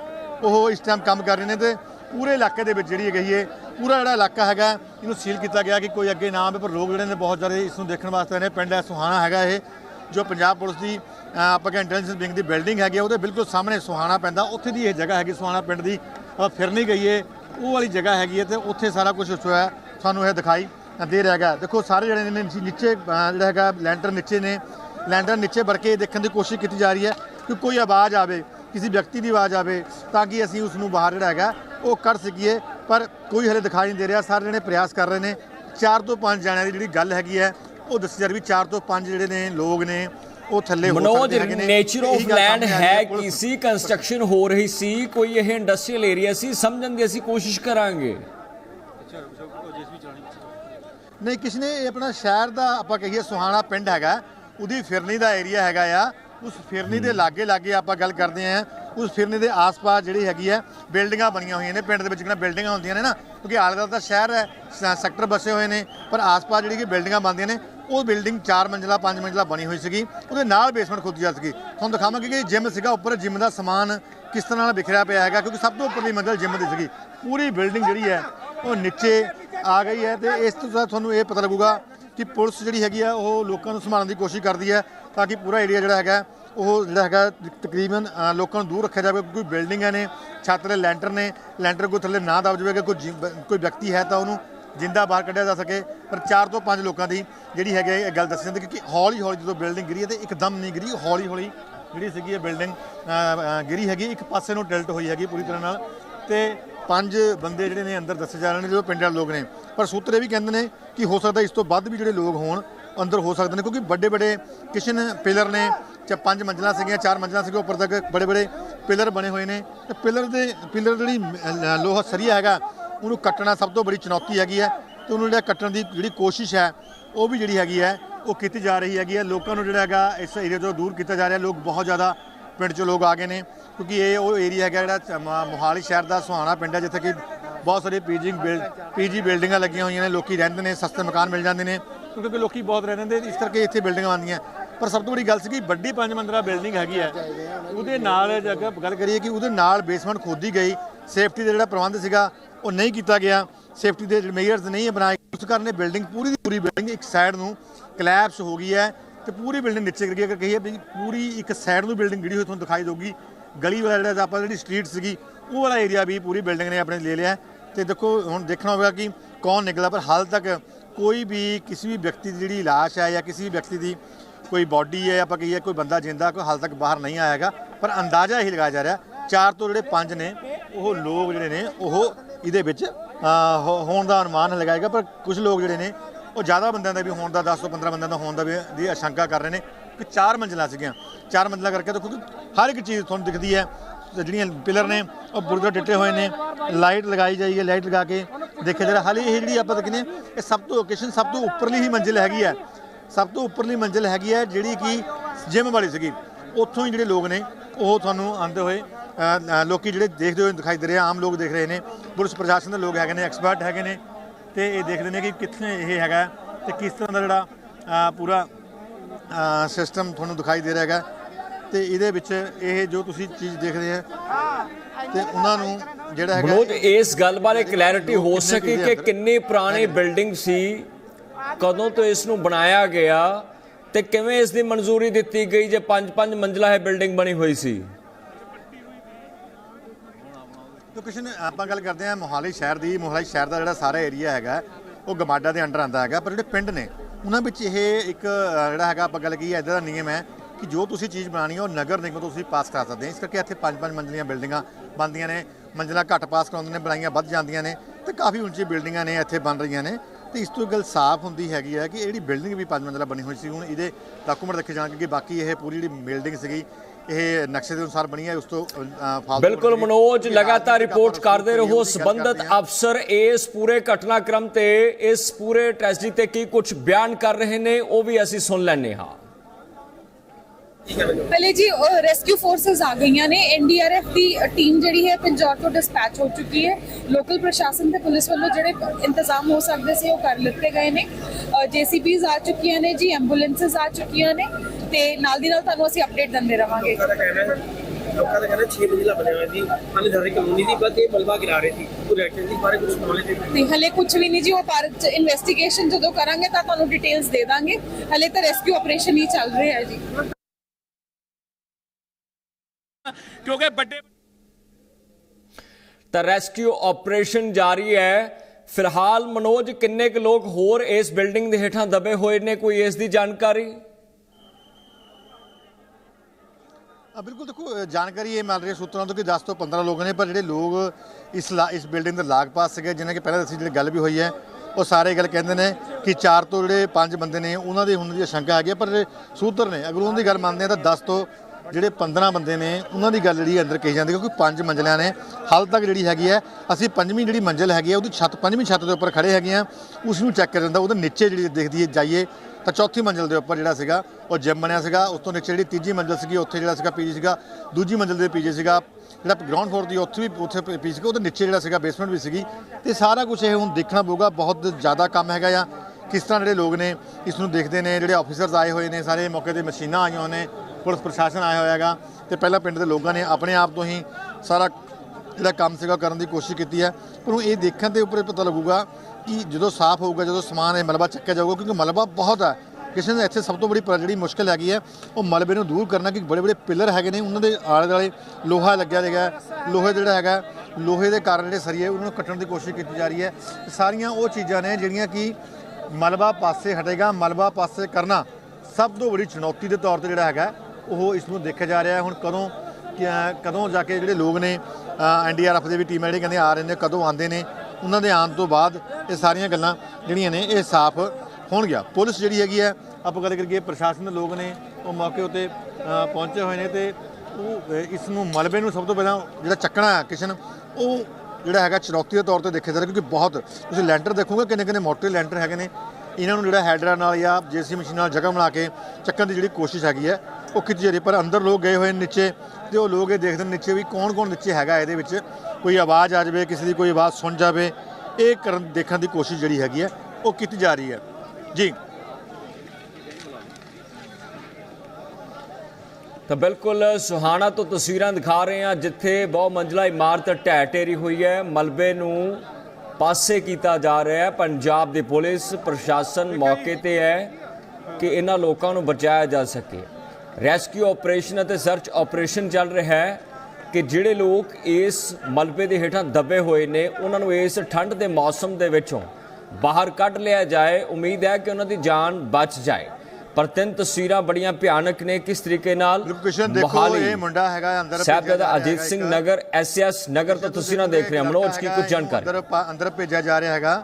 ਉਹ ਇਸ ਟਾਈਮ ਕੰਮ ਕਰ ਰਹੇ ਨੇ ਤੇ ਪੂਰੇ ਇਲਾਕੇ ਦੇ ਵਿੱਚ ਜਿਹੜੀ ਹੈਗੀ ਹੈ ਪੂਰਾ ਜਿਹੜਾ ਇਲਾਕਾ ਹੈਗਾ ਇਹਨੂੰ ਸੀਲ ਕੀਤਾ ਗਿਆ ਕਿ ਕੋਈ ਅੱਗੇ ਨਾ ਆਵੇ ਪਰ ਲੋਕ ਜਿਹੜੇ ਨੇ ਬਹੁਤ ਜ਼ਿਆਦਾ ਇਸ ਨੂੰ ਦੇਖਣ ਵਾਸਤੇ ਆਏ ਨੇ। ਪਿੰਡ ਹੈ ਸੁਹਾਣਾ ਹੈਗਾ ਇਹ ਜੋ ਪੰਜਾਬ ਪੁਲਿਸ ਦੀ ਆਪਾਂ ਕਹਿੰਦੇ ਇੰਟੈਲੀਜੈਂਸ ਵਿੰਗ ਦੀ ਬਿਲਡਿੰਗ ਹੈਗੀ ਹੈ, ਉਹਦੇ ਬਿਲਕੁਲ ਸਾਹਮਣੇ ਸੁਹਾਣਾ ਪੈਂਦਾ। ਉੱਥੇ ਦੀ ਇਹ ਜਗ੍ਹਾ ਹੈਗੀ ਸੁਹਾਣਾ ਪਿੰਡ ਦੀ ਆਪਾਂ ਫਿਰਨੀ ਗਈ ਹੈ ਉਹ ਵਾਲੀ ਜਗ੍ਹਾ ਹੈਗੀ ਹੈ ਤੇ ਉੱਥੇ ਸਾਰਾ ਕੁਝ ਹੋਇਆ ਸਾਨੂੰ ਇਹ ਦਿਖਾਈ ਦੇ ਰਿਹਾ ਹੈਗਾ। ਦੇਖੋ ਸਾਰੇ ਜਿਹੜੇ ਨੇ ਨੀਚੇ- ਜਿਹੜਾ ਹੈਗਾ ਲੈਂਟਰ ਨੀਚੇ ਨੇ ਲੈਂਟਰ ਨੀਚੇ ਵੜ ਕੇ ਦੇਖਣ ਦੀ ਕੋਸ਼ਿਸ਼ ਕੀਤੀ ਜਾ ਰਹੀ ਹੈ ਕਿ ਕੋਈ ਆਵਾਜ਼ ਆਵੇ ਕਿਸੇ ਵਿਅਕਤੀ ਦੀ ਆਵਾਜ਼ ਆਵੇ ਤਾਂ ਕਿ ਅਸੀਂ ਉਸ ਨੂੰ ਬਾਹਰ ਜਿਹੜਾ ਹੈਗਾ ਉਹ ਕੱਢ ਸਕੀਏ। ਪਰ ਕੋਈ ਹਲੇ ਦਿਖਾਈ ਨਹੀਂ ਦੇ ਰਿਹਾ। ਸਾਰੇ ਜਣੇ ਪ੍ਰਯਾਸ ਕਰ ਰਹੇ ਨੇ। 4 ਤੋਂ 5 ਜਣਿਆਂ ਦੀ ਜਿਹੜੀ ਗੱਲ ਹੈਗੀ ਹੈ ਉਹ ਦੱਸੀ ਜਾ ਰਹੀ ਵੀ 4 ਤੋਂ 5 ਜਿਹੜੇ ਨੇ ਲੋਕ ਨੇ ਉਹ ਥੱਲੇ ਹੋ ਸਕਦੇ ਹੈਗੇ ਨੇ। ਨੇਚਰ ਆਫ ਲੈਂਡ ਹੈ ਕੀ ਸੀ ਕੰਸਟਰਕਸ਼ਨ ਹੋ ਰਹੀ ਸੀ ਕੋਈ ਇਹ ਇੰਡਸਟਰੀਅਲ ਏਰੀਆ ਸੀ ਸਮਝਣ ਦੀ ਅਸੀਂ ਕੋਸ਼ਿਸ਼ ਕਰਾਂਗੇ। ਨਹੀਂ ਕਿਸੇ ਨੇ ਇਹ ਆਪਣਾ ਸ਼ਹਿਰ ਦਾ ਆਪਾਂ ਕਹੀਏ ਸੁਹਾਣਾ ਪਿੰਡ ਹੈਗਾ। ਉਹਦੀ ਫਿਰਨੀ ਦਾ ਏਰੀਆ ਹੈਗਾ ਆ, ਉਸ ਫਿਰਨੀ ਦੇ ਲਾਗੇ ਲਾਗੇ ਆਪਾਂ ਗੱਲ ਕਰਦੇ ਆਂ ਉਸ ਫਿਰਨੀ ਦੇ ਆਸ-ਪਾਸ ਜਿਹੜੀ ਹੈਗੀ ਹੈ ਬਿਲਡਿੰਗਾਂ ਬਣੀਆਂ ਹੋਈਆਂ ਨੇ, ਪਿੰਡ ਦੇ ਵਿੱਚ ਜਿਹੜਾ ਬਿਲਡਿੰਗਾਂ ਹੁੰਦੀਆਂ ਨੇ ਨਾ, ਕਿਉਂਕਿ ਆਲੇ ਦੁਆਲੇ ਦਾ ਸ਼ਹਿਰ ਹੈ, ਸ- ਸੈਕਟਰ ਬਸੇ ਹੋਏ ਨੇ, ਪਰ ਆਸ-ਪਾਸ ਜਿਹੜੀ ਕਿ ਬਿਲਡਿੰਗਾਂ ਬਣਦੀਆਂ ਨੇ, ਉਹ ਬਿਲਡਿੰਗ 4 ਮੰਜ਼ਿਲਾ 5 ਮੰਜ਼ਿਲਾ ਬਣੀ ਹੋਈ ਸੀਗੀ, ਉਹਦੇ ਨਾਲ ਬੇਸਮੈਂਟ ਖੁੱਦੀ ਜਾ ਸਕੀ ਤੁਹਾਨੂੰ ਦਿਖਾਵਾਂਗੇ ਕਿ ਜਿਮ ਸੀਗਾ, ਉੱਪਰ ਜਿਮ ਦਾ ਸਮਾਨ ਕਿਸ ਤਰ੍ਹਾਂ ਨਾਲ ਵਿਖਰਿਆ ਪਿਆ ਹੈਗਾ, ਕਿਉਂਕਿ ਸਭ ਤੋਂ ਉੱਪਰਲੀ ਮੰਜ਼ਿਲ ਜਿਮ ਦੀ ਸੀਗੀ। ਪੂਰੀ ਬਿਲਡਿੰਗ ਜਿਹੜੀ ਹੈ, ਉਹ ਨੀਚੇ ਆ ਗਈ ਹੈ, ਤੇ ਇਸ ਤੋਂ ਬਾਅਦ ਤੁਹਾਨੂੰ ਇਹ ਪਤਾ ਲੱਗੂਗਾ ਕਿ ਪੁਲਿਸ ਜਿਹੜੀ ਹੈਗੀ ਆ, ਉਹ ਲੋਕਾਂ ਨੂੰ ਸੰਭਾਲਣ ਦੀ ਕੋਸ਼ਿਸ਼ ਕਰਦੀ ਹੈ ਤਾਂ ਕਿ ਪੂਰਾ ਏਰੀਆ ਜਿਹੜਾ ਹੈਗਾ, ਉਹ ਜਿਹੜਾ ਹੈਗਾ ਤਕਰੀਬਨ ਲੋਕਾਂ ਨੂੰ ਦੂਰ ਰੱਖਿਆ ਜਾਵੇ। ਕੋਈ ਬਿਲਡਿੰਗਾਂ ਨੇ, ਛੱਤ ਦੇ ਲੈਂਟਰ ਨੇ, ਲੈਂਟਰ ਕੋਈ ਥੱਲੇ ਨਾ ਦਬ ਜਾਵੇਗਾ ਕੋਈ ਜਿ- ਕੋਈ ਵਿਅਕਤੀ ਹੈ ਤਾਂ ਉਹਨੂੰ ਜਿੰਦਾ ਬਾਹਰ ਕੱਢਿਆ ਜਾ ਸਕੇ। ਪਰ 4 ਤੋਂ 5 ਲੋਕਾਂ ਦੀ ਜਿਹੜੀ ਹੈਗੀ ਹੈ ਇਹ ਗੱਲ ਦੱਸੀ ਜਾਂਦੀ ਕਿ ਹੌਲੀ ਹੌਲੀ ਜਦੋਂ ਬਿਲਡਿੰਗ ਗਿਰੀ ਹੈ ਤੇ ਇੱਕਦਮ ਨਹੀਂ ਗਿਰੀ ਹੌਲੀ ਹੌਲੀ ਜਿਹੜੀ ਸੀਗੀ ਇਹ ਬਿਲਡਿੰਗ ਗਿਰੀ ਹੈਗੀ। ਇੱਕ ਪਾਸੇ ਨੂੰ ਟਿਲਟ ਹੋਈ ਹੈਗੀ ਪੂਰੀ ਤਰ੍ਹਾਂ ਨਾਲ ਤੇ ਪੰਜ ਬੰਦੇ ਜਿਹੜੇ ਨੇ ਅੰਦਰ ਦੱਸੇ ਜਾ ਰਹੇ ਨੇ ਜੋ ਪਿੰਡ ਵਾਲੇ ਲੋਕ ਨੇ। ਪਰ ਸੂਤਰੇ ਵੀ ਕਹਿੰਦੇ ਨੇ ਕਿ ਹੋ ਸਕਦਾ ਇਸ ਤੋਂ ਵੱਧ ਵੀ ਜਿਹੜੇ ਲੋਕ ਹੋਣ, ਅੰਦਰ ਹੋ ਸਕਦੇ ਨੇ, ਕਿਉਂਕਿ ਵੱਡੇ ਵੱਡੇ ਕਿਸ਼ਨ ਪਿਲਰ ਨੇ ਚਾਹੇ ਪੰਜ ਮੰਜ਼ਲਾਂ ਸੀਗੀਆਂ, ਚਾਰ ਮੰਜ਼ਲਾਂ ਸੀਗੀਆਂ, ਉੱਪਰ ਤੱਕ ਬੜੇ ਬੜੇ ਪਿਲਰ ਬਣੇ ਹੋਏ ਨੇ। ਤੇ ਪਿਲਰ ਦੇ, ਪਿਲਰ ਜਿਹੜੀ ਲੋਹਾ ਸਰੀਆ ਹੈਗਾ, ਉਹਨੂੰ ਕੱਟਣਾ ਸਭ ਤੋਂ ਬੜੀ ਚੁਣੌਤੀ ਹੈਗੀ ਹੈ। ਤੇ ਉਹਨੂੰ ਜਿਹੜਾ ਕੱਟਣ ਦੀ ਜਿਹੜੀ ਕੋਸ਼ਿਸ਼ ਹੈ, ਉਹ ਵੀ ਜਿਹੜੀ ਹੈਗੀ ਹੈ, ਉਹ ਕੀਤੀ ਜਾ ਰਹੀ ਹੈਗੀ ਹੈ। ਲੋਕਾਂ ਨੂੰ ਜਿਹੜਾ ਹੈਗਾ ਇਸ ਏਰੀਆ ਤੋਂ ਦੂਰ ਕੀਤਾ ਜਾ ਰਿਹਾ। ਲੋਕ ਬਹੁਤ ਜ਼ਿਆਦਾ ਪਿੰਡ 'ਚੋਂ ਲੋਕ ਆ ਗਏ ਨੇ। ਕਿਉਂਕਿ ਇਹ ਉਹ ਏਰੀਆ ਹੈਗਾ ਜਿਹੜਾ ਮ- ਮੋਹਾਲੀ ਸ਼ਹਿਰ ਦਾ ਸੁਹਾਣਾ ਪਿੰਡ ਹੈ, ਜਿੱਥੇ ਕਿ ਬਹੁਤ ਸਾਰੇ ਪੀਜੀ ਪੀਜੀ ਬਿਲਡਿੰਗਾਂ ਲੱਗੀਆਂ ਹੋਈਆਂ ਨੇ, ਲੋਕੀ ਰਹਿੰਦੇ ਨੇ, ਸਸਤੇ ਮਕਾਨ ਮਿਲ ਜਾਂਦੇ ਨੇ, ਕਿਉਂਕਿ ਲੋਕੀ ਬਹੁਤ ਰਹਿੰਦੇ ਨੇ, ਇਸ ਕਰਕੇ ਇੱਥੇ ਬਿਲਡਿੰਗਾਂ ਆਉਂਦੀਆਂ ਪਰ ਸਭ ਤੋਂ ਵੱਡੀ ਗੱਲ ਸੀ ਕਿ ਵੱਡੀ ਪੰਜ ਮੰਜ਼ਲਾ ਬਿਲਡਿੰਗ ਹੈਗੀ ਹੈ। ਉਹਦੇ ਨਾਲ ਜੇ ਅਗਰ ਗੱਲ ਕਰੀਏ ਕਿ ਉਹਦੇ ਨਾਲ ਬੇਸਮੈਂਟ ਖੋਦੀ ਗਈ ਸੇਫਟੀ ਦਾ ਜਿਹੜਾ ਪ੍ਰਬੰਧ ਸੀਗਾ, ਉਹ ਨਹੀਂ ਕੀਤਾ ਗਿਆ। ਸੇਫਟੀ ਦੇ ਮੇਜਰਸ ਨਹੀਂ ਬਣਾਏ ਉਸ ਕਾਰਨ ਇਹ ਬਿਲਡਿੰਗ ਪੂਰੀ ਦੀ ਪੂਰੀ ਬਿਲਡਿੰਗ ਇੱਕ ਸਾਈਡ ਨੂੰ ਕਲੈਪਸ ਹੋ ਗਈ ਹੈ ਤੇ ਪੂਰੀ ਬਿਲਡਿੰਗ ਨੀਚੇ ਗਿਰ ਗਈ ਅਗਰ ਕਹੀਏ ਵੀ ਪੂਰੀ ਇੱਕ ਸਾਈਡ ਨੂੰ ਬਿਲਡਿੰਗ ਗਿਰੀ ਹੋਈ, ਤੁਹਾਨੂੰ ਦਿਖਾਈ ਦੇਊਗੀ। ਗਲੀ ਵਾਲਾ ਜਿਹੜਾ ਆਪਾਂ ਜਿਹੜੀ ਸਟਰੀਟ ਸੀਗੀ, ਉਹ ਵਾਲਾ ਏਰੀਆ ਵੀ ਪੂਰੀ ਬਿਲਡਿੰਗ ਨੇ ਆਪਣੇ ਲੈ ਲਿਆ ਹੈ। ਤੇ ਦੇਖੋ, ਹੁਣ ਦੇਖਣਾ ਹੋਵੇਗਾ ਕਿ ਕੌਣ ਨਿਕਲਾ ਪਰ ਹਾਲ ਤੱਕ ਕੋਈ ਵੀ ਕਿਸੇ ਵੀ ਵਿਅਕਤੀ ਦੀ ਜਿਹੜੀ ਲਾਸ਼ ਹੈ ਜਾਂ ਕਿਸੇ ਵੀ ਵਿਅਕਤੀ ਦੀ ਕੋਈ ਬਾਡੀ ਹੈ, ਆਪਾਂ ਕਹੀਏ ਕੋਈ ਬੰਦਾ ਜਿੰਦਾ, ਕੋਈ ਹਾਲ ਤੱਕ ਬਾਹਰ ਨਹੀਂ ਆਇਆ ਹੈਗਾ। ਪਰ ਅੰਦਾਜ਼ਾ ਇਹੀ ਲਗਾਇਆ ਜਾ ਰਿਹਾ, ਚਾਰ ਤੋਂ ਜਿਹੜੇ ਪੰਜ ਨੇ, ਉਹ ਲੋਕ ਜਿਹੜੇ ਨੇ, ਉਹ ਇਹਦੇ ਵਿੱਚ ਹੋ- ਹੋਣ ਦਾ ਅਨੁਮਾਨ ਲਗਾਏਗਾ। ਪਰ ਕੁਝ ਲੋਕ ਜਿਹੜੇ ਨੇ, ਉਹ ਜ਼ਿਆਦਾ ਬੰਦਿਆਂ ਦਾ ਵੀ ਹੋਣ ਦਾ 10 ਤੋਂ 15 ਬੰਦਿਆਂ ਦਾ ਹੋਣ ਦਾ ਵੀ ਦੀ ਆਸ਼ੰਕਾ ਕਰ ਰਹੇ ਨੇ। ਕਿ ਚਾਰ ਮੰਜ਼ਿਲਾਂ ਸੀਗੀਆਂ। ਚਾਰ ਮੰਜ਼ਿਲਾਂ ਕਰਕੇ ਦੇਖੋ ਕਿ ਹਰ ਇੱਕ ਚੀਜ਼ ਤੁਹਾਨੂੰ ਦਿਖਦੀ ਹੈ। ਜਿਹੜੀਆਂ ਪਿਲਰ ਨੇ ਉਹ ਬੁਰਗਾ ਟਿੱਟੇ ਹੋਏ ਨੇ। ਲਾਈਟ ਲਗਾਈ ਜਾਈ ਹੈ ਲਾਈਟ ਲਗਾ ਕੇ ਦੇਖਿਆ ਜਿਹੜਾ ਹਾਲੇ ਇਹ ਜਿਹੜੀ ਆਪਾਂ ਕਹਿੰਦੇ ਹਾਂ, ਇਹ ਸਭ ਤੋਂ ਲੋਕੇਸ਼ਨ ਸਭ ਤੋਂ ਉੱਪਰਲੀ ਹੀ ਮੰਜ਼ਿਲ ਹੈਗੀ ਹੈ। ਸਭ ਤੋਂ ਉੱਪਰਲੀ ਮੰਜ਼ਿਲ ਹੈਗੀ ਹੈ ਜਿਹੜੀ ਕਿ ਜਿਮ ਵਾਲੀ ਸੀਗੀ। ਉੱਥੋਂ ਹੀ ਜਿਹੜੇ ਲੋਕ ਨੇ ਉਹ ਤੁਹਾਨੂੰ ਆਉਂਦੇ ਹੋਏ ਅ, ਲੋਕੀ ਜਿਹੜੇ ਦੇਖਦੇ ਹੋਏ ਦਿਖਾਈ ਦੇ ਰਹੇ ਆਮ ਲੋਕ ਦੇਖ ਰਹੇ ਨੇ। ਪੁਲਿਸ ਪ੍ਰਸ਼ਾਸਨ ਦੇ ਲੋਕ ਹੈਗੇ ਨੇ ਐਕਸਪਰਟ ਹੈਗੇ ਨੇ। ਤੇ ਇਹ ਦੇਖਦੇ ਨੇ ਕਿ ਕਿੱਥੇ ਇਹ ਹੈਗਾ ਤੇ ਕਿਸ ਤਰ੍ਹਾਂ ਦਾ ਜਿਹੜਾ ਪੂਰਾ ਸਿਸਟਮ ਤੁਹਾਨੂੰ ਦਿਖਾਈ ਦੇ ਰਿਹਾ ਹੈਗਾ। ਤੇ ਇਹਦੇ ਵਿੱਚ ਇਹ ਜੋ ਤੁਸੀਂ ਚੀਜ਼ ਦੇਖਦੇ ਆ ਤੇ ਉਹਨਾਂ ਨੂੰ ਜਿਹੜਾ ਹੈਗਾ ਮਨੋਜ ਇਸ ਗੱਲ ਬਾਰੇ ਕਲੈਰਿਟੀ ਹੋ ਸਕੀ ਕਿ? ਕਿੰਨੀ ਪੁਰਾਣੀ ਬਿਲਡਿੰਗ ਸੀ ਕਦੋਂ ਤੋਂ ਇਸ ਨੂੰ ਬਣਾਇਆ ਗਿਆ ਤੇ ਕਿਵੇਂ ਇਸ ਦੀ ਮਨਜ਼ੂਰੀ ਦਿੱਤੀ ਗਈ ਜੇ ਪੰਜ ਪੰਜ ਮੰਜ਼ਲਾ ਇਹ ਬਿਲਡਿੰਗ ਬਣੀ ਹੋਈ ਸੀ? ਲੋਕੇਸ਼ਨ ਆਪਾਂ ਗੱਲ ਕਰਦੇ ਹਾਂ ਮੋਹਾਲੀ ਸ਼ਹਿਰ ਦੀ। ਮੋਹਾਲੀ ਸ਼ਹਿਰ ਦਾ ਜਿਹੜਾ ਸਾਰਾ ਏਰੀਆ ਹੈਗਾ ਉਹ ਗਮਾਡਾ ਦੇ ਅੰਡਰ ਆਂਦਾ ਹੈਗਾ ਪਰ ਜਿਹੜੇ ਪਿੰਡ ਨੇ ਉਹਨਾਂ ਵਿੱਚ ਇਹ ਇੱਕ ਜਿਹੜਾ ਹੈਗਾ ਆਪਾਂ ਗੱਲ ਕੀ ਹੈ ਇਦਾਂ ਦਾ ਨਿਯਮ ਹੈ ਕਿ ਜੋ ਤੁਸੀਂ ਚੀਜ਼ ਬਣਾਣੀ ਹੈ, ਉਹ ਨਗਰ ਨਿਗਮ ਤੋਂ ਤੁਸੀਂ ਪਾਸ ਕਰਾ ਸਕਦੇ ਹੋ। ਇਸ ਕਰਕੇ ਇੱਥੇ ਪੰਜ ਪੰਜ ਮੰਜ਼ਲੀਆਂ ਬਿਲਡਿੰਗਾਂ ਬਣਦੀਆਂ ਨੇ। ਮੰਜ਼ਲਾਂ ਘੱਟ ਪਾਸ ਕਰਾਉਂਦੇ ਨੇ, ਬਣਾਈਆਂ ਵੱਧ ਜਾਂਦੀਆਂ ਨੇ ਤੇ ਕਾਫੀ ਉੱਚੀ ਬਿਲਡਿੰਗਾਂ ਨੇ ਇੱਥੇ ਬਣ ਰਹੀਆਂ ਨੇ। ਤੇ ਇਸ ਤੋਂ ਗੱਲ ਸਾਫ਼ ਹੁੰਦੀ ਹੈਗੀ ਹੈ ਕਿ ਜਿਹੜੀ ਬਿਲਡਿੰਗ ਵੀ ਪੰਜ ਮੰਜ਼ਲਾ ਬਣੀ ਹੋਈ ਸੀ, ਹੁਣ ਇਹਦੇ ਡਾਕੂਮੈਂਟ ਦੇਖੇ ਜਾਣ ਕਿ ਬਾਕੀ ਇਹ ਪੂਰੀ ਜਿਹੜੀ ਬਿਲਡਿੰਗ ਸੀਗੀ ਇਹ ਨਕਸ਼ੇ ਦੇ ਅਨੁਸਾਰ ਬਣੀ ਹੈ ਉਸ ਤੋਂ ਬਿਲਕੁਲ ਮਨੋਜ ਲਗਾਤਾਰ ਰਿਪੋਰਟ ਕਰਦੇ ਰਹੋ ਸੰਬੰਧਤ। ਅਫਸਰ ਇਸ ਪੂਰੇ ਘਟਨਾਕ੍ਰਮ ਤੇ ਇਸ ਪੂਰੇ ਟ੍ਰੈਜਡੀ ਤੇ ਕੀ ਕੁਝ ਬਿਆਨ ਕਰ ਰਹੇ ਨੇ ਉਹ ਵੀ ਅਸੀਂ ਸੁਣ ਲੈਣੇ ਹਾਂ ਪਹਿਲੇ ਜੀ ਰੈਸਕਿਊ ਫੋਰਸਸ ਆ ਗਈਆਂ ਨੇ। ਐਨਡੀਆਰਐਫ ਦੀ ਟੀਮ ਜਿਹੜੀ ਹੈ ਪਿੰਜੌਰ ਤੋਂ ਡਿਸਪੈਚ ਹੋ ਚੁੱਕੀ ਹੈ। ਲੋਕਲ ਪ੍ਰਸ਼ਾਸਨ ਤੇ ਪੁਲਿਸ ਵੱਲੋਂ ਜਿਹੜੇ ਇੰਤਜ਼ਾਮ ਹੋ ਸਕਦੇ ਸੀ ਉਹ ਕਰ ਲਿੱਤੇ ਗਏ ਨੇ। ਜੀਸੀਬੀਜ਼ ਆ ਚੁੱਕੀਆਂ ਨੇ ਜੀ ਐਂਬੂਲੈਂਸਸ ਆ ਚੁੱਕੀਆਂ ਨੇ ਤੇ ਨਾਲ ਦੀ ਨਾਲ ਤੁਹਾਨੂੰ ਅਸੀਂ ਅਪਡੇਟ ਦਿੰਦੇ ਰਵਾਂਗੇ। ਲੋਕਾਂ ਦਾ ਕਹਿਣਾ ਹੈ ਲੋਕਾਂ ਦਾ ਕਹਿਣਾ 6 ਮੰਜ਼ਿਲਾ ਬਣਿਆ ਹੋਇਆ ਸੀ ਹਾਲੇ ਸਾਰੇ ਕਲੋਨੀ ਦੀ ਬਸ ਇਹ ਮਲਬਾ ਗਿਰਾ ਰਹੇ ਸੀ। ਉਹ ਐਕਸ਼ਨ ਦੀ ਬਾਰੇ ਕੁਝ ਨੌਲੇਜ ਤੇ ਹਲੇ ਕੁਝ ਵੀ ਨਹੀਂ ਜੀ ਉਹ ਪਰ ਇਨਵੈਸਟੀਗੇਸ਼ਨ ਜਦੋਂ ਕਰਾਂਗੇ ਤਾਂ ਤੁਹਾਨੂੰ ਡਿਟੇਲਸ ਦੇ ਦਾਂਗੇ। ਹਲੇ ਤਾਂ ਰੈਸਕਿਊ ਆਪਰੇਸ਼ਨ ਹੀ ਚੱਲ ਰਿਹਾ ਹੈ ਜੀ। ਕਿਉਂਕਿ ਵੱਡੇ ਤਾਂ ਰੈਸਕਿਊ ਆਪਰੇਸ਼ਨ ਜਾਰੀ ਹੈ। ਫਿਲਹਾਲ ਮਨੋਜ ਕਿੰਨੇ ਕੁ ਲੋਕ ਹੋਰ ਇਸ ਬਿਲਡਿੰਗ ਦੇ ਹੇਠਾਂ ਦਬੇ ਹੋਏ ਨੇ? ਕੋਈ ਇਸ ਦੀ ਜਾਣਕਾਰੀ? ਆ ਬਿਲਕੁਲ ਦੇਖੋ ਜਾਣਕਾਰੀ ਇਹ ਮਿਲ ਰਹੀ ਹੈ ਸੂਤਰਾਂ ਤੋਂ ਕਿ 10 ਤੋਂ 15 ਲੋਕ ਨੇ ਪਰ ਜਿਹੜੇ ਲੋਕ ਇਸ ਲਾ- ਇਸ ਬਿਲਡਿੰਗ ਦੇ ਲਾਗ ਪਾਸ ਸੀਗੇ ਜਿਨ੍ਹਾਂ ਕਿ ਪਹਿਲਾਂ ਦੱਸੀ ਜਿਹੜੀ ਗੱਲ ਵੀ ਹੋਈ ਹੈ ਉਹ ਸਾਰੇ ਗੱਲ ਕਹਿੰਦੇ ਨੇ ਕਿ ਚਾਰ ਤੋਂ ਜਿਹੜੇ ਪੰਜ ਬੰਦੇ ਨੇ ਉਹਨਾਂ ਦੇ ਹੁਣ ਦੀ ਸ਼ੰਕਾ ਹੈਗੀ ਹੈ, ਪਰ ਸੂਤਰ ਨੇ ਅਗਰ ਉਹਨਾਂ ਦੀ ਗੱਲ ਮੰਨਦੇ ਆ ਤਾਂ 10 ਤੋਂ ਜਿਹੜੇ 15 ਬੰਦੇ ਨੇ ਉਹਨਾਂ ਦੀ ਗੱਲ ਜਿਹੜੀ ਅੰਦਰ ਕਹੀ ਜਾਂਦੀ ਹੈ, ਕਿਉਂਕਿ ਪੰਜ ਮੰਜ਼ਿਲਾਂ ਨੇ। ਹਾਲ ਤੱਕ ਜਿਹੜੀ ਹੈਗੀ ਹੈ ਅਸੀਂ ਪੰਜਵੀਂ ਜਿਹੜੀ ਮੰਜ਼ਿਲ ਹੈਗੀ ਹੈ ਉਹਦੀ ਛੱਤ ਪੰਜਵੀਂ ਛੱਤ ਦੇ ਉੱਪਰ ਖੜੇ ਹੈਗੇ ਆ ਉਸ ਨੂੰ ਚੈੱਕ ਕਰ ਜਾਂਦਾ ਉਹਦੇ ਨੀਚੇ ਜਿਹੜੀ ਦੇਖਦੀ ਹੈ ਜਾਈਏ ਤਾਂ ਚੌਥੀ ਮੰਜ਼ਿਲ ਦੇ ਉੱਪਰ ਜਿਹੜਾ ਸੀਗਾ ਉਹ ਜਿਮ ਬਣਿਆ ਸੀਗਾ ਉਸ ਤੋਂ ਨੀਚੇ ਜਿਹੜੀ ਤੀਜੀ ਮੰਜ਼ਿਲ ਸੀਗੀ ਉੱਥੇ ਜਿਹੜਾ ਸੀਗਾ ਪੀਜੀ ਸੀਗਾ ਦੂਜੀ ਮੰਜ਼ਿਲ ਦੇ ਪੀਜੀ ਸੀਗਾ ਜਿਹੜਾ ਗਰਾਊਂਡ ਫਲੋਰ ਦੀ ਉੱਥੇ ਵੀ ਉੱਥੇ ਪੀਜੀ ਸੀਗਾ ਉਹਦੇ ਨੀਚੇ ਜਿਹੜਾ ਸੀਗਾ ਬੇਸਮੈਂਟ ਵੀ ਸੀਗੀ ਤੇ ਸਾਰਾ ਕੁਝ ਇਹ ਹੁਣ ਦੇਖਣਾ ਪਊਗਾ ਬਹੁਤ ਜ਼ਿਆਦਾ ਕੰਮ ਹੈਗਾ ਆ। ਕਿਸ ਤਰ੍ਹਾਂ ਜਿਹੜੇ ਲੋਕ ਨੇ ਇਸ ਨੂੰ ਦੇਖਦੇ ਨੇ ਜਿਹੜੇ ਆਫੀਸਰਸ ਆਏ ਹੋਏ ਨੇ ਸਾਰੇ ਮੌਕੇ ਤੇ ਮਸ਼ੀਨਾਂ ਆਈਆਂ ਹੋਈਆਂ ਨੇ ਪੁਲਿਸ ਪ੍ਰਸ਼ਾਸਨ ਆਇਆ ਹੋਇਆ ਹੈਗਾ ਤੇ ਪਹਿਲਾਂ ਪਿੰਡ ਦੇ ਲੋਕਾਂ ਨੇ ਆਪਣੇ ਆਪ ਤੋਂ ਹੀ ਸਾਰਾ ਜਿਹੜਾ ਕੰਮ ਸੀਗਾ ਕਰਨ ਦੀ ਕੋਸ਼ਿਸ਼ ਕੀਤੀ ਹੈ। ਪਰ ਹੁਣ ਇਹ ਦੇਖਣ ਦੇ ਉੱਪਰ ਪਤਾ ਲੱਗੂਗਾ ਕਿ ਜਦੋਂ ਸਾਫ਼ ਹੋਊਗਾ, ਜਦੋਂ ਸਮਾਨ ਇਹ ਮਲਬਾ ਚੱਕਿਆ ਜਾਊਗਾ, ਕਿਉਂਕਿ ਮਲਬਾ ਬਹੁਤ ਹੈ। ਕਿਸੇ ਨੇ ਇੱਥੇ ਸਭ ਤੋਂ ਬੜੀ ਪਰ- ਜਿਹੜੀ ਮੁਸ਼ਕਲ ਹੈਗੀ ਹੈ। ਉਹ ਮਲਬੇ ਨੂੰ ਦੂਰ ਕਰਨਾ ਕਿ ਬੜੇ ਬੜੇ ਪਿੱਲਰ ਹੈਗੇ ਨੇ, ਉਹਨਾਂ ਦੇ ਆਲੇ ਦੁਆਲੇ ਲੋਹਾ ਲੱਗਿਆ ਹੈਗਾ। ਲੋਹੇ ਜਿਹੜਾ ਹੈਗਾ, ਲੋਹੇ ਦੇ ਕਾਰਨ ਜਿਹੜੇ ਸਰੀਏ, ਉਹਨਾਂ ਨੂੰ ਕੱਟਣ ਦੀ ਕੋਸ਼ਿਸ਼ ਕੀਤੀ ਜਾ ਰਹੀ ਹੈ। ਸਾਰੀਆਂ ਉਹ ਚੀਜ਼ਾਂ ਨੇ ਜਿਹੜੀਆਂ ਕਿ ਮਲਬਾ ਪਾਸੇ ਹਟੇਗਾ, ਮਲਬਾ ਪਾਸੇ ਕਰਨਾ ਸਭ ਤੋਂ ਵੱਡੀ ਚੁਣੌਤੀ ਦੇ ਤੌਰ ਤੇ ਜਿਹੜਾ ਹੈਗਾ। ਉਹ ਇਸ ਨੂੰ ਦੇਖਿਆ ਜਾ ਰਿਹਾ ਹੈ। ਹੁਣ ਕਦੋਂ ਕਦੋਂ ਜਾ ਕੇ ਜਿਹੜੇ ਲੋਕ ਨੇ ਐਨਡੀਆਰਐਫ ਦੇ ਵੀ ਟੀਮਾਂ ਜਿਹੜੇ ਕਹਿੰਦੇ ਆ ਰਹੇ ਨੇ, ਕਦੋਂ ਆਉਂਦੇ ਨੇ, ਉਹਨਾਂ ਦੇ ਆਉਣ ਤੋਂ ਬਾਅਦ ਇਹ ਸਾਰੀਆਂ ਗੱਲਾਂ ਜਿਹੜੀਆਂ ਨੇ, ਇਹ ਸਾਫ਼ ਹੋਣਗੀਆਂ ਪੁਲਿਸ ਜਿਹੜੀ ਹੈਗੀ ਹੈ, ਆਪਾਂ ਗੱਲ ਕਰੀਏ ਪ੍ਰਸ਼ਾਸਨ ਦੇ ਲੋਕ ਨੇ, ਉਹ ਮੌਕੇ ਉੱਤੇ ਪਹੁੰਚੇ ਹੋਏ ਨੇ ਤੇ ਉਹ ਇਸ ਨੂੰ ਮਲਬੇ ਨੂੰ ਸਭ ਤੋਂ ਪਹਿਲਾਂ ਜਿਹੜਾ ਚੱਕਣਾ ਹੈ, ਕਿਸ਼ਨ, ਉਹ ਜਿਹੜਾ ਹੈਗਾ ਚੁਣੌਤੀ ਦੇ ਤੌਰ ਤੇ ਦੇਖਿਆ ਜਾ ਰਿਹਾ, ਕਿਉਂਕਿ ਬਹੁਤ, ਤੁਸੀਂ ਲੈਂਟਰ ਦੇਖੋਗੇ, ਕਿੰਨੇ ਕਿੰਨੇ ਮੋਟੇ ਲੈਂਟਰ ਹੈਗੇ ਨੇ। ਇਹਨਾਂ ਨੂੰ ਜਿਹੜਾ ਹੈਡਰਾਂ ਨਾਲ ਜਾਂ ਜੇਸੀ ਮਸ਼ੀਨ ਨਾਲ ਜਗ੍ਹਾ ਬਣਾ ਕੇ ਚੱਕਣ ਦੀ ਜਿਹੜੀ ਕੋਸ਼ਿਸ਼ ਹੈਗੀ ਹੈ ਉਹ ਕੀਤੀ ਜਾ ਰਹੀ ਪਰ ਅੰਦਰ ਲੋਕ ਗਏ ਹੋਏ ਨੇ ਨੀਚੇ ਤੇ ਉਹ ਲੋਕ ਇਹ ਦੇਖਦੇ ਨੇ ਨੀਚੇ ਵੀ ਕੌਣ ਕੌਣ ਨੀਚੇ ਹੈਗਾ ਇਹਦੇ ਵਿੱਚ। ਕੋਈ ਆਵਾਜ਼ ਆ ਜਾਵੇ, ਕਿਸੇ ਦੀ ਕੋਈ ਆਵਾਜ਼ ਸੁਣ ਜਾਵੇ। ਇਹ ਕਰਨ, ਦੇਖਣ ਦੀ ਕੋਸ਼ਿਸ਼ ਜਿਹੜੀ ਹੈਗੀ ਹੈ ਉਹ ਕੀਤੀ ਜਾ ਰਹੀ ਹੈ। ਜੀ। ਤਾਂ ਬਿਲਕੁਲ ਸੁਹਾਣਾ ਤੋਂ ਤਸਵੀਰਾਂ ਦਿਖਾ ਰਹੇ ਹਾਂ, ਜਿੱਥੇ ਬਹੁ ਮੰਜ਼ਲਾ ਇਮਾਰਤ ਢਹਿ ਢੇਰੀ ਹੋਈ ਹੈ। ਮਲਬੇ ਨੂੰ ਪਾਸੇ ਕੀਤਾ ਜਾ ਰਿਹਾ ਹੈ। ਪੰਜਾਬ ਦੀ ਪੁਲਿਸ ਪ੍ਰਸ਼ਾਸਨ ਮੌਕੇ ਤੇ ਹੈ ਕਿ ਇਹਨਾਂ ਲੋਕਾਂ ਨੂੰ ਬਚਾਇਆ ਜਾ ਸਕੇ। ਰੈਸਕਿਊ ਆਪਰੇਸ਼ਨ ਅਤੇ ਸਰਚ ਆਪਰੇਸ਼ਨ ਚੱਲ ਰਿਹਾ ਹੈ ਕਿ ਜਿਹੜੇ ਲੋਕ ਇਸ ਮਲਬੇ ਦੇ ਹੇਠਾਂ ਦਬੇ ਹੋਏ ਨੇ ਉਹਨਾਂ ਨੂੰ ਇਸ ਠੰਡ ਦੇ ਮੌਸਮ ਦੇ ਵਿੱਚੋਂ ਬਾਹਰ ਕੱਢ ਲਿਆ ਜਾਏ। ਉਮੀਦ ਹੈ ਕਿ ਉਹਨਾਂ ਦੀ ਜਾਨ ਬਚ ਜਾਏ। ਪਰ ਤਿੰਨ ਤਸਵੀਰਾਂ ਬੜੀਆਂ ਭਿਆਨਕ ਨੇ। ਕਿਸ ਤਰੀਕੇ ਨਾਲ ਕਿਸ਼ਨ ਦੇਖੋ ਇਹ ਮੁੰਡਾ ਹੈਗਾ ਅੰਦਰ ਸਾਹਿਬਜ਼ਾਦਾ ਅਜੀਤ ਸਿੰਘ। ਨਗਰ ਐਸਐਸ ਨਗਰ ਤੋਂ ਤਸਵੀਰਾਂ ਦੇਖ ਰਹੇ। ਹਾਂ ਮਨੋਜ ਕੀ ਕੁਝ ਜਾਣਕਾਰੀ? ਅੰਦਰ ਭੇਜਿਆ ਜਾ ਰਿਹਾ ਹੈਗਾ।